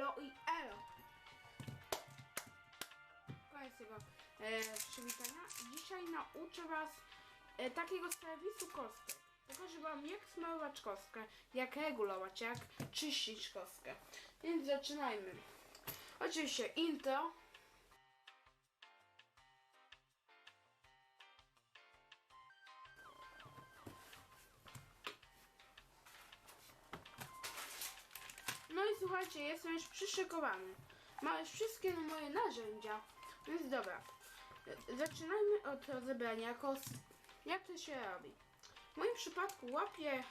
elo i elo. Koniec tego e, przywitania. Dzisiaj nauczę Was e, takiego serwisu kostek. Pokażę Wam jak smarować kostkę, jak regulować, jak czyścić kostkę. Więc zaczynajmy. Oczywiście intro. Słuchajcie, jestem już przyszykowany. Mam już wszystkie moje narzędzia. Więc dobra. Zaczynajmy od rozebrania kost. Jak to się robi? W moim przypadku łapię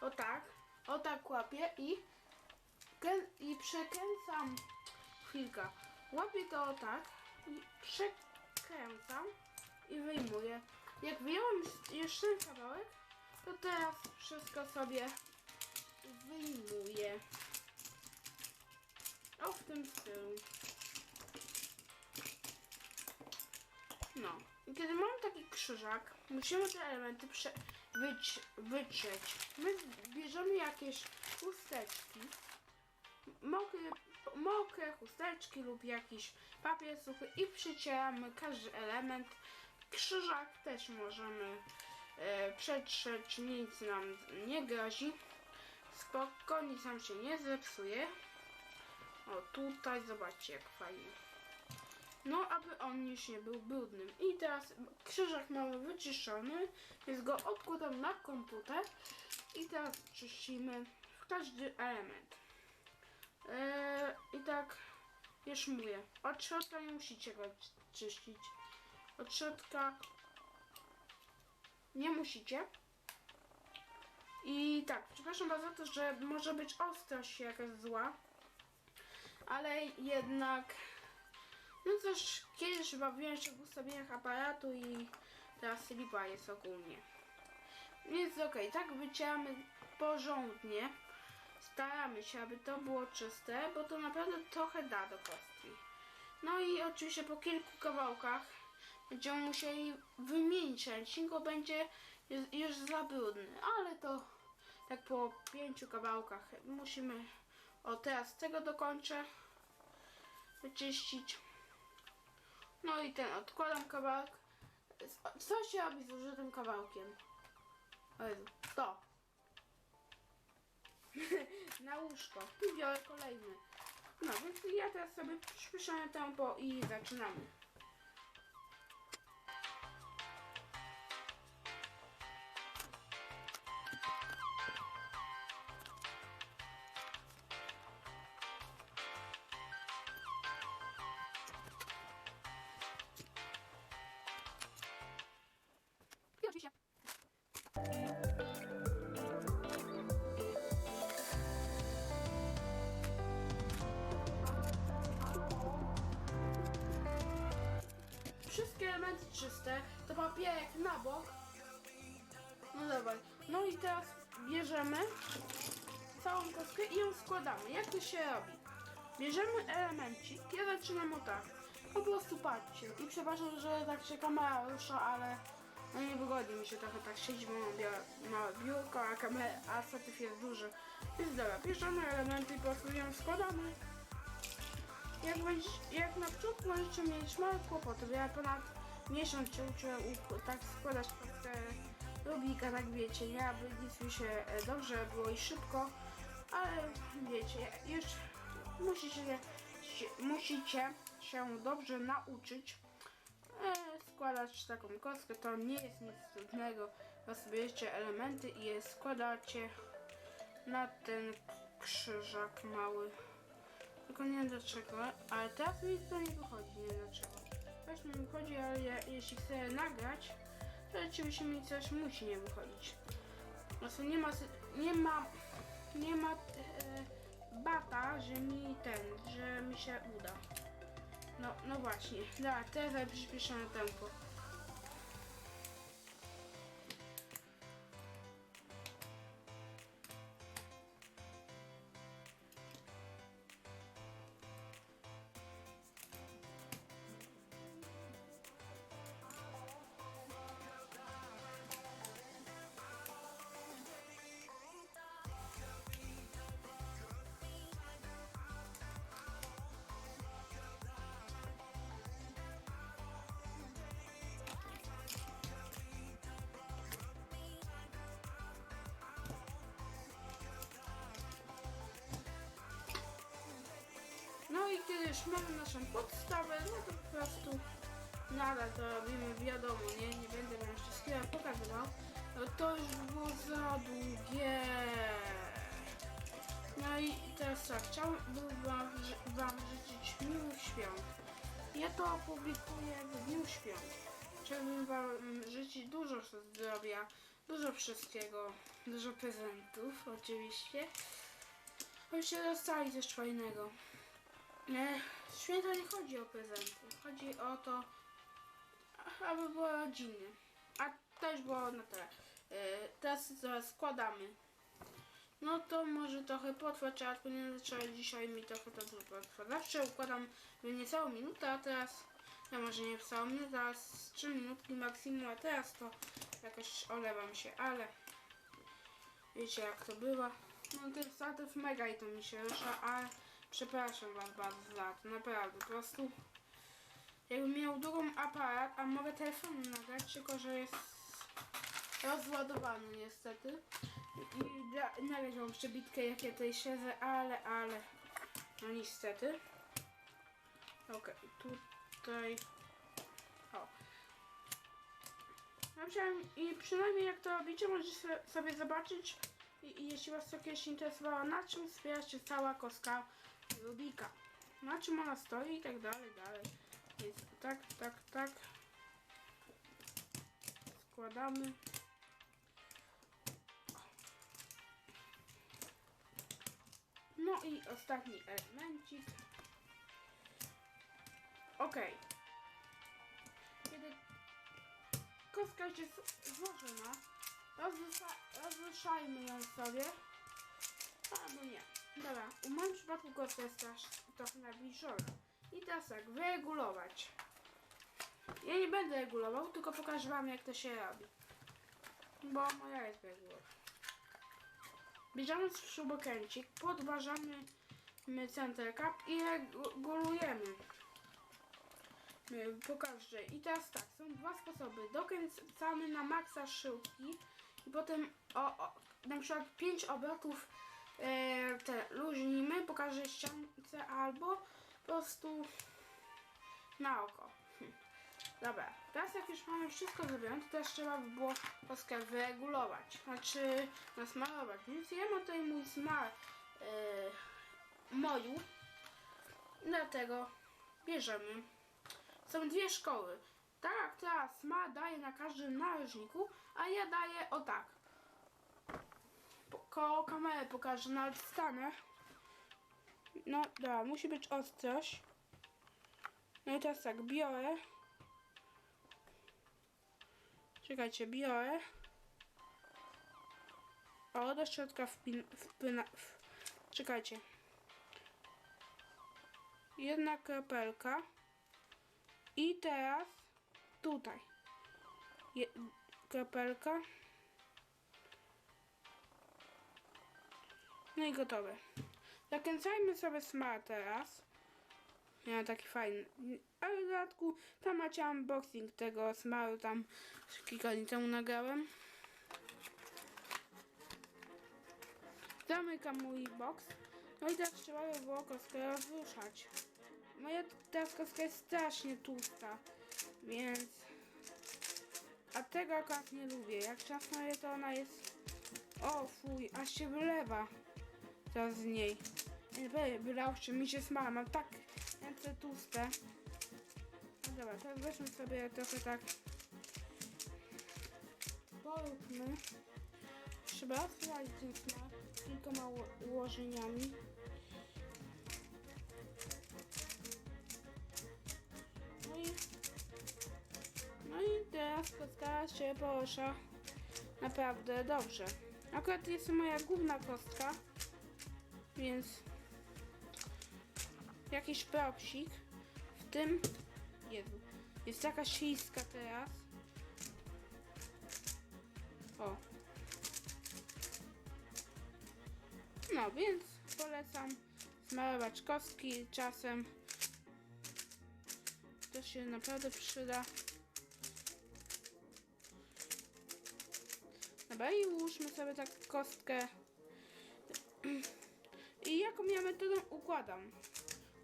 o tak, o tak łapię i, i przekręcam chwilkę. Łapię to o tak i przekręcam i wyjmuję. Jak wyjąłem ten kawałek, to teraz wszystko sobie wyjmuję. No. I kiedy mamy taki krzyżak, musimy te elementy prze-. My bierzemy jakieś chusteczki, mokre, mokre chusteczki lub jakiś papier suchy i przycieramy każdy element. Krzyżak też możemy e, przetrzeć, nic nam nie grozi. Spokojnie sam się nie zepsuje. O, tutaj zobaczcie jak fajnie. No, aby on już nie był brudnym. I teraz krzyżak mamy wyczyszczony, więc go odkładam na komputer i teraz czyścimy każdy element. Eee, I tak już mówię, od środka nie musicie go czyścić. Od środka nie musicie. I tak, przepraszam bardzo to, że może być ostrość jakaś zła, ale jednak no coś kiedyś bawiłem się w ustawieniach aparatu i teraz lipa jest ogólnie. Więc okej, tak wyciąamy porządnie. Staramy się, aby to było czyste, bo to naprawdę trochę da do kostki. No i oczywiście po kilku kawałkach będziemy musieli wymienić ręcznik, bo będzie już za brudny, ale to tak po pięciu kawałkach musimy... O, teraz tego dokończę wyczyścić. No i ten odkładam kawałek. Co się robi z użytym kawałkiem? O Jezu, to. Na łóżko. I biorę kolejny. No więc ja teraz sobie przyspieszamy tempo i zaczynamy. Elementy czyste, to papierek na bok. No dobra. No i teraz bierzemy całą kostkę i ją składamy. Jak to się robi? Bierzemy elemencik, ja zaczynam o tak. Po prostu patrzcie. I przepraszam, że tak się kamera rusza, ale no nie wygodzi mi się trochę tak siedzieć, bo mam białe- małe biurko, a kamera, a statyw jest duży. Więc dobra, bierzemy elementy i po prostu ją składamy. Jak, będzie, jak na początku możecie mieć małe kłopoty, bo ja ponad miesiąc się uczyłem tak składać kostkę Rubika, tak wiecie, aby nic mi się e, dobrze było i szybko, ale wiecie, już musicie, musicie się dobrze nauczyć e, składać taką kostkę, to nie jest nic trudnego, rozbierzecie elementy i je składacie na ten krzyżak mały. Tylko nie wiem dlaczego, ale teraz mi to nie wychodzi, nie wiem dlaczego. Też mi wychodzi, ale ja, jeśli chcę nagrać, to rzeczywiście mi coś musi nie wychodzić. To nie ma, nie ma, nie ma e, bata, że mi ten, że mi się uda. No, no właśnie, dobra, teraz przyspieszamy tempo. Już mamy naszą podstawę, no to po prostu nadal to robimy, wiadomo, nie, nie będę wam wszystkiego pokazywał. No to już było za długie. No i teraz tak, chciałbym wam, wam życzyć miłych świąt. Ja to opublikuję w dniu świąt. Chciałbym wam życzyć dużo zdrowia, dużo wszystkiego, dużo prezentów oczywiście. Byście dostali coś fajnego. Nie, święta nie chodzi o prezenty. Chodzi o to, aby było rodzinnie. A to już było na tyle. E, Teraz zaraz składamy. No to może trochę potrwać, ale ponieważ trzeba dzisiaj mi trochę to potrwa. Zawsze układam niecałą minutę, a teraz, ja może nie całą minutę, teraz 3 minutki maksimum, a teraz to jakoś olewam się, ale wiecie jak to bywa. No tych statów mega i to mi się rusza, ale przepraszam was bardzo za to, naprawdę, po prostu jakbym miał drugą aparat, a mogę telefonem nagrać, tylko że jest rozładowany niestety. I wam przebitkę jakie tutaj siedzę, ale, ale, no niestety. Okej, tutaj, o. Ja i przynajmniej jak to robicie, możecie sobie zobaczyć i, i jeśli was to kiedyś interesowało, na czym wspiera się cała kostka Rubika. Na czym ona stoi i tak dalej, dalej. Więc tak, tak, tak. Składamy. No i ostatni elemencik. Ok. Kiedy kostka jest złożona, rozrusza- rozruszajmy ją sobie. Albo nie. Dobra, w moim przypadku jest też trochę nabliżona. I teraz tak, wyregulować. Ja nie będę regulował, tylko pokażę wam jak to się robi. Bo moja jest wyregulowana. Bierzemy śrubokręcik, podważamy my center cap i regulujemy. My po każdej. I teraz tak, są dwa sposoby. Dokręcamy na maksa śrubki i potem o, o na przykład 5 obrotów e, te luźnimy po każdej ściance albo po prostu na oko. Hm. Dobra, teraz jak już mamy wszystko zrobione, to teraz trzeba by było kostkę wyregulować, znaczy nasmarować. Więc ja mam tutaj mój smar yy, moju, dlatego bierzemy. Są dwie szkoły. Ta, która sma daje na każdym narożniku, a ja daję o tak. Po, koło kamery pokażę, nawet stanę. No dobra, musi być ostrość. No i teraz tak, biorę. Czekajcie, biorę. O, do środka wpin... wpina... W... Czekajcie. Jedna kropelka. I teraz tutaj. Je... Kropelka. No i gotowe. Zakręcajmy sobie smart teraz. Ja taki fajny. Ale w dodatku tam macie unboxing tego smaru, tam kilka dni temu nagrałem. Zamykam mój box. No i teraz trzeba by było kostkę rozruszać. Moja teraz kostka jest strasznie tłusta, więc... A tego akurat nie lubię. Jak czasem to ona jest... O fuj, aż się wylewa. Teraz z niej. Nie wiem, wylał się mi się smala. Mam tak ręce tłuste. No dobra, teraz weźmy sobie trochę tak. Poróbmy. Trzeba rozwalić ten smak kilkoma ło- ułożeniami. No i, no i teraz kostka się porusza naprawdę dobrze. Akurat jest to moja główna kostka, więc jakiś propsik w tym Jezu, jest taka śliska teraz. O. No, więc polecam smarować kostki czasem. To się naprawdę przyda. Dobra, i ułóżmy sobie tak kostkę. I jaką ja metodą układam?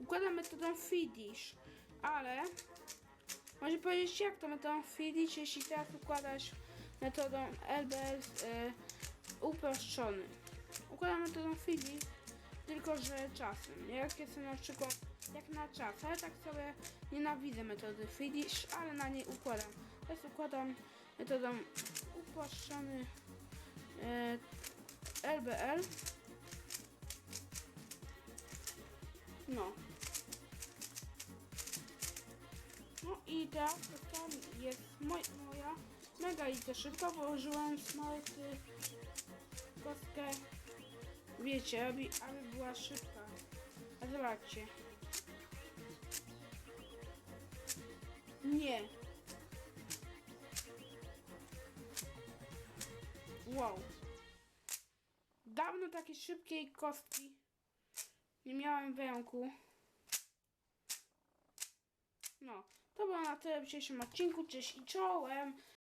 układam metodą Fiddish, ale może powiedzieć jak to metodą Fiddish, jeśli teraz układasz metodą LBS e, uproszczony. Układam metodą Fiddish, tylko że czasem. Jak jestem na przykład jak na czas, ale tak sobie nienawidzę metody Fiddish, ale na niej układam. Teraz układam metodą uproszczony e, LBL. No. No i teraz tam jest moj, moja mega i to szybko położyłem smarty kostkę wiecie, aby, aby była szybka. A zobaczcie. Nie. Wow. Dawno takiej szybkiej kostki nie miałem w. No, to było na tyle w dzisiejszym odcinku. Cześć i czołem.